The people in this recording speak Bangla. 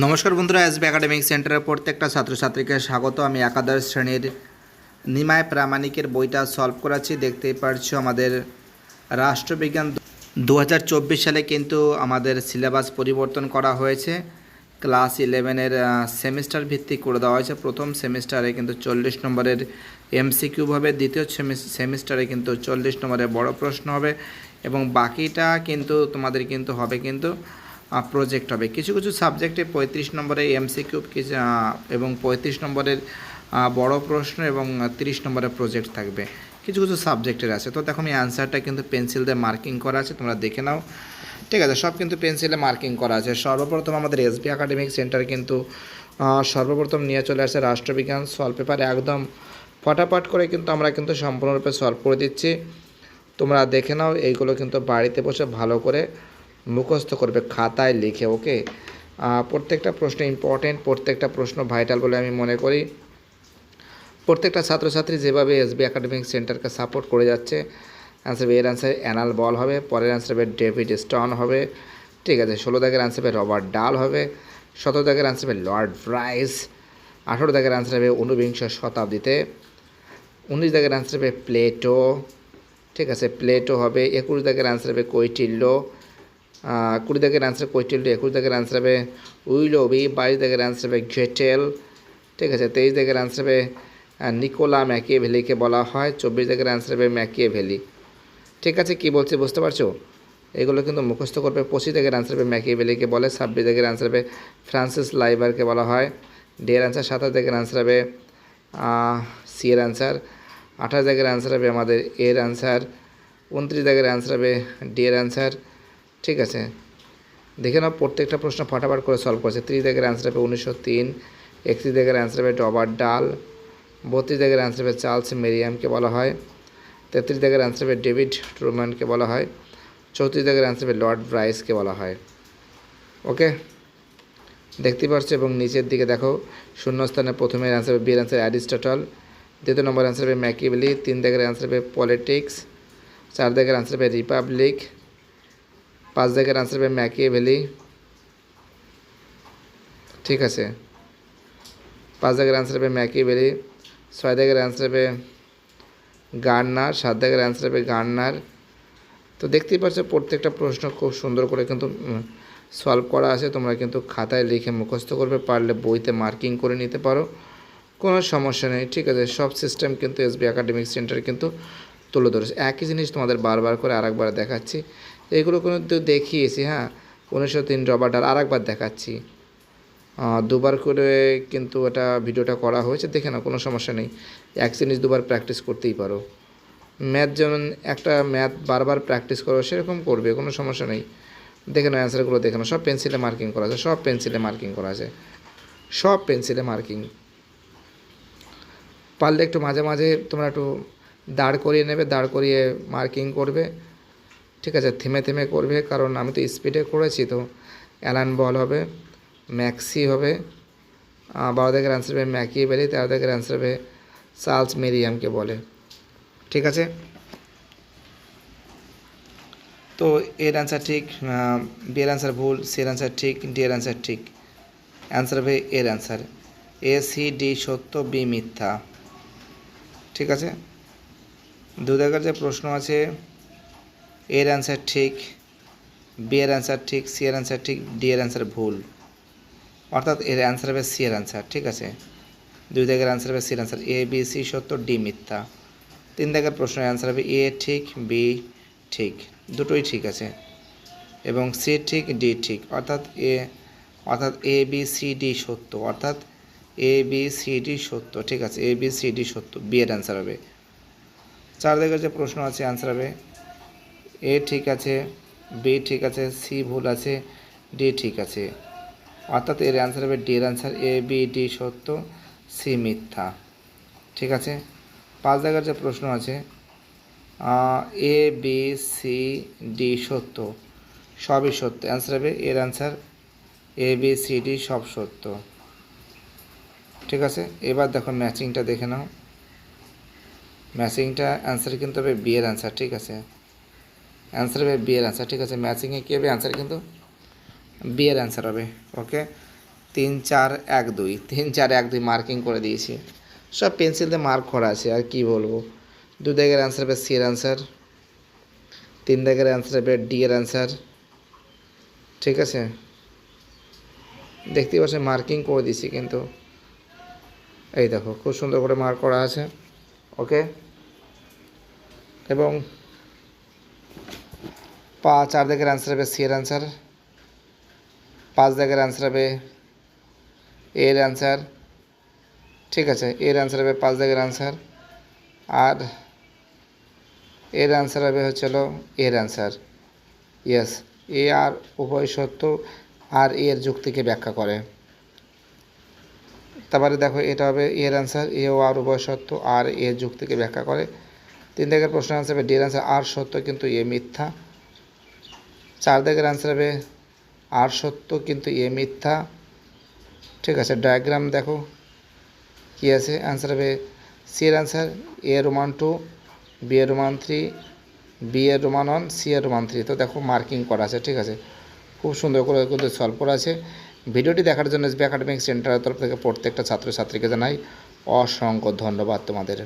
নমস্কার বন্ধুরা এসবি একাডেমিক সেন্টারের প্রত্যেকটা ছাত্রছাত্রীকে স্বাগত। আমি একাদশ শ্রেণির নিমায় প্রামাণিকের বইটা সলভ করাচ্ছি। দেখতেই পারছ আমাদের রাষ্ট্রবিজ্ঞান দু হাজার চব্বিশ সালে কিন্তু আমাদের সিলেবাস পরিবর্তন করা হয়েছে। ক্লাস ইলেভেনের সেমিস্টার ভিত্তিক করে দেওয়া হয়েছে। প্রথম সেমিস্টারে কিন্তু চল্লিশ নম্বরের এমসিকিউ হবে। দ্বিতীয় সেমিস্টারে কিন্তু চল্লিশ নম্বরের বড় প্রশ্ন হবে। এবং বাকিটা কিন্তু তোমাদের কিন্তু হবে কিন্তু প্রজেক্ট হবে। কিছু কিছু সাবজেক্টে পঁয়ত্রিশ নম্বরে এমসিকিউ এবং পঁয়ত্রিশ নম্বরের বড় প্রশ্ন এবং তিরিশ নম্বরের প্রজেক্ট থাকবে। কিছু কিছু সাবজেক্টের আছে। তো দেখো, আমি অ্যান্সারটা কিন্তু পেন্সিল দিয়ে মার্কিং করা আছে, তোমরা দেখে নাও। ঠিক আছে, সব কিন্তু পেন্সিলে মার্কিং করা আছে। সর্বপ্রথম আমাদের এসবি একাডেমিক সেন্টার কিন্তু সর্বপ্রথম নিয়ে চলে আসে রাষ্ট্রবিজ্ঞান সলভ পেপার একদম ফটাফট করে কিন্তু আমরা কিন্তু সম্পূর্ণরূপে সলভ করে দিচ্ছি। তোমরা দেখে নাও, এইগুলো কিন্তু বাড়িতে বসে ভালো করে মুখস্থ করবে খাতায় লিখে, ওকে? প্রত্যেকটা প্রশ্ন ইম্পর্টেন্ট প্রত্যেকটা প্রশ্ন ভাইটাল বলে আমি মনে করি। প্রত্যেকটা ছাত্রছাত্রী যেভাবে এসবি একাডেমিক সেন্টারকে সাপোর্ট করে যাচ্ছে অ্যান্সার এর অ্যান্সার অ্যানাল বল হবে, পরের অ্যান্সার হবে ডেভিড স্টন হবে, ঠিক আছে? ষোলো দাগের অ্যান্সার হবে রবার্ট ডাল হবে, সতেরো দাগের অ্যান্সার হবে লর্ড ব্রাইস আঠেরো দাগের অ্যান্সার হবে ঊনবিংশ শতাব্দীতে, উনিশ দাগের অ্যান্সার হবে প্লেটো ঠিক আছে? প্লেটো হবে, একুশ দাগের অ্যান্সার হবে কৈটিল্য কুড়ি দাগের অ্যান্সার কৈটিল্য একুশ দাগের অ্যান্সার হবে উইলবি বাইশ দাগের অ্যান্সার হবে ঘেটেল ঠিক আছে তেইশ দাগের অ্যান্সার হবে নিকোলা ম্যাকিয়ে ভ্যালিকে বলা হয় চব্বিশ দাগের অ্যান্সার হবে ম্যাকিয়ে ভ্যালি ঠিক আছে কী বলছি বুঝতে পারছ এগুলো কিন্তু মুখস্থ করবে পঁচিশ দাগের অ্যান্সার হবে ম্যাকিয়ে ভ্যালিকে বলে ছাব্বিশ দাগের অ্যান্সার হবে ফ্রান্সিস লাইবারকে বলা হয় ডের অ্যান্সার সাতাশ দাগের অ্যান্সার হবে সি এর অ্যান্সার আঠাশ দাগের অ্যান্সার হবে আমাদের এর অ্যান্সার উনত্রিশ দাগের অ্যান্সার হবে ডি এর অ্যান্সার ঠিক আছে। দেখে নাও, প্রত্যেকটা প্রশ্ন ফটাফট করে সলভ করেছে। ত্রিশ দাগের অ্যান্সার হবে উনিশশো তিন, একত্রিশ দাগের অ্যান্সার হবে ডবার ডাল, বত্রিশ দাগের অ্যান্সার হবে চার্লস মেরিয়ামকে বলা হয়, তেত্রিশ দাগের অ্যান্সার হবে ডেভিড ট্রুম্যানকে বলা হয়, চৌত্রিশ দাগের অ্যান্সার হবে লর্ড ব্রাইসকে বলা হয়। ওকে? দেখতে পাচ্ছ এবং নিচের দিকে দেখো, শূন্যস্থানে প্রথমে অ্যান্সার হবে বিয়ের অ্যান্সার অ্যারিস্টটল, দ্বিতীয় নম্বর অ্যান্সার হবে ম্যাকিবলি তিন দাগের অ্যান্সার হবে পলিটিক্স, চার দাগের অ্যান্সার হবে রিপাবলিক পাঁচ দাগের অ্যান্সার হবে ম্যাকিয়েভেলি ঠিক আছে। পাঁচ দাগের অ্যান্সার হবে ম্যাকিয়েভেলি ছয় দাগের অ্যান্সার হবে গার্নার, সাত দাগের অ্যান্সার হবে গার্নার। তো দেখতেই পাচ্ছ প্রত্যেকটা প্রশ্ন খুব সুন্দর করে কিন্তু সলভ করা আছে। তোমরা কিন্তু খাতায় লিখে মুখস্থ করবে, পারলে বইতে মার্কিং করে নিতে পারো। কোনো সমস্যা নেই, ঠিক আছে। সব সিস্টেম কিন্তু এসবি একাডেমিক সেন্টার কিন্তু তুলে ধরেছে। একই জিনিস তোমাদের বারবার করে আরেকবার দেখাচ্ছি। এগুলো কিন্তু দেখিয়েছি হ্যাঁ? উনিশশো তিন রবার্টার আরেকবার দেখাচ্ছি। দুবার করে কিন্তু এটা ভিডিওটা করা হয়েছে, দেখে না কোনো সমস্যা নেই। এক জিনিস দুবার প্র্যাকটিস করতেই পারো। ম্যাথ যেমন একটা ম্যাথ বারবার প্র্যাকটিস করো, সেরকম করবে, কোনো সমস্যা নেই। দেখে নাও, অ্যান্সারগুলো দেখে নাও, সব পেন্সিলে মার্কিং করা আছে, সব পেন্সিলে মার্কিং করা আছে। সব পেন্সিলে মার্কিং। পারলে একটু মাঝে মাঝে তোমরা একটু দাঁড় করিয়ে নেবে, দাঁড় করিয়ে মার্কিং করবে। ঠিক আছে, থেমে থেমে করবে, কারণ আমি তো স্পিডে করেছি তো। অ্যালান বল হবে ম্যাক্সি হবে বারো দাগের অ্যান্সার হবে ম্যাকি বেলি তেরো দাগের অ্যান্সার হবে চার্লস মেরিয়ামকে বলে। ঠিক আছে? তো এর অ্যান্সার ঠিক বি এর অ্যান্সার ভুল সি এর অ্যান্সার ঠিক ডি এর অ্যান্সার ঠিক। অ্যান্সার হবে এর অ্যান্সার এ সি ডি সত্য বি মিথ্যা। ঠিক আছে? দু দাগের যে প্রশ্ন আছে এর অ্যান্সার ঠিক বি এর অ্যান্সার ঠিক সি এর অ্যান্সার ঠিক ডি এর অ্যান্সার ভুল। অর্থাৎ এর অ্যান্সার হবে সি এর অ্যান্সার ঠিক আছে? দুই দাগের অ্যান্সার হবে সি এর অ্যান্সার এ বি সি সত্য ডি মিথ্যা। তিন দাগের প্রশ্নের অ্যান্সার হবে এ ঠিক বি ঠিক, দুটোই ঠিক আছে। এবং সি ঠিক ডি ঠিক, অর্থাৎ এ অর্থাৎ এ বি সি ডি সত্য, অর্থাৎ এ বি সি ডি সত্য, ঠিক আছে? এ বি সি ডি সত্য বি এর অ্যান্সার হবে। চার দাগের যে প্রশ্ন আছে অ্যান্সার হবে এ ঠিক আছে, বি ঠিক আছে, সি ভুল আছে, ডি ঠিক আছে। অর্থাৎ এর অ্যান্সার হবে ডি এর অ্যান্সার এ, বি, ডি সত্য, সি মিথ্যা। ঠিক আছে? পাঁচ জায়গার যে প্রশ্ন আছে এ, বি, সি, ডি সত্য, সবই সত্য। অ্যান্সার হবে এর answer A, B, C, D সব সত্য। ঠিক আছে? এবার দেখো ম্যাচিংটা দেখে নাও। ম্যাচিংটা অ্যান্সার কিন্তু হবে বি এর অ্যান্সার ঠিক আছে? অ্যান্সার হবে বি এর অ্যান্সার ঠিক আছে? ম্যাচিংয়ে কী হবে? অ্যান্সার কিন্তু বি এর অ্যান্সার হবে ওকে তিন, চার, এক, দুই। তিন, চার, এক, দুই মার্কিং করে দিয়েছি। সব পেন্সিল দিয়ে মার্ক করা আছে, আর কি বলব? দু দাগের অ্যান্সার হবে সি এর অ্যান্সার তিন দাগের অ্যান্সার হবে ডি অ্যান্সার ঠিক আছে? দেখতেই পাচ্ছেন মার্কিং করে দিয়েছি কিন্তু। এই দেখো, খুব সুন্দর করে মার্ক করা আছে ওকে এবং পা চার দাগের অ্যান্সার হবে সি এর অ্যান্সার পাঁচ দাগের অ্যান্সার হবে এর অ্যান্সার ঠিক আছে এর অ্যান্সার হবে পাঁচ দাগের অ্যান্সার আর এর অ্যান্সার হবে হচ্ছে হলো এর অ্যান্সার ইয়েস এ আর উভয় সত্য আর এর যুক্তিকে ব্যাখ্যা করে। তারপরে দেখো, এটা হবে এর অ্যান্সার এ ও আর উভয় সত্য আর এর যুক্তিকে ব্যাখ্যা করে। তিন দাগের প্রশ্ন অ্যান্সার হবে ডি অ্যান্সার আর সত্য কিন্তু এ মিথ্যা। চার দাগের অ্যান্সার হবে আর সত্য কিন্তু এ মিথ্যা। ঠিক আছে ডায়াগ্রাম দেখো কী আছে? অ্যান্সার হবে সি এর answer A Roman two B এর রোমান থ্রি বি এর রোমান ওয়ান সি এর রোমান থ্রি তো দেখো মার্কিং করা আছে, ঠিক আছে? খুব সুন্দর করে কিন্তু সলভ করা আছে। ভিডিওটি দেখার জন্য এসবি একাডেমিক সেন্টারের তরফ থেকে প্রত্যেকটা ছাত্রছাত্রীকে জানাই অসংখ্য ধন্যবাদ তোমাদের।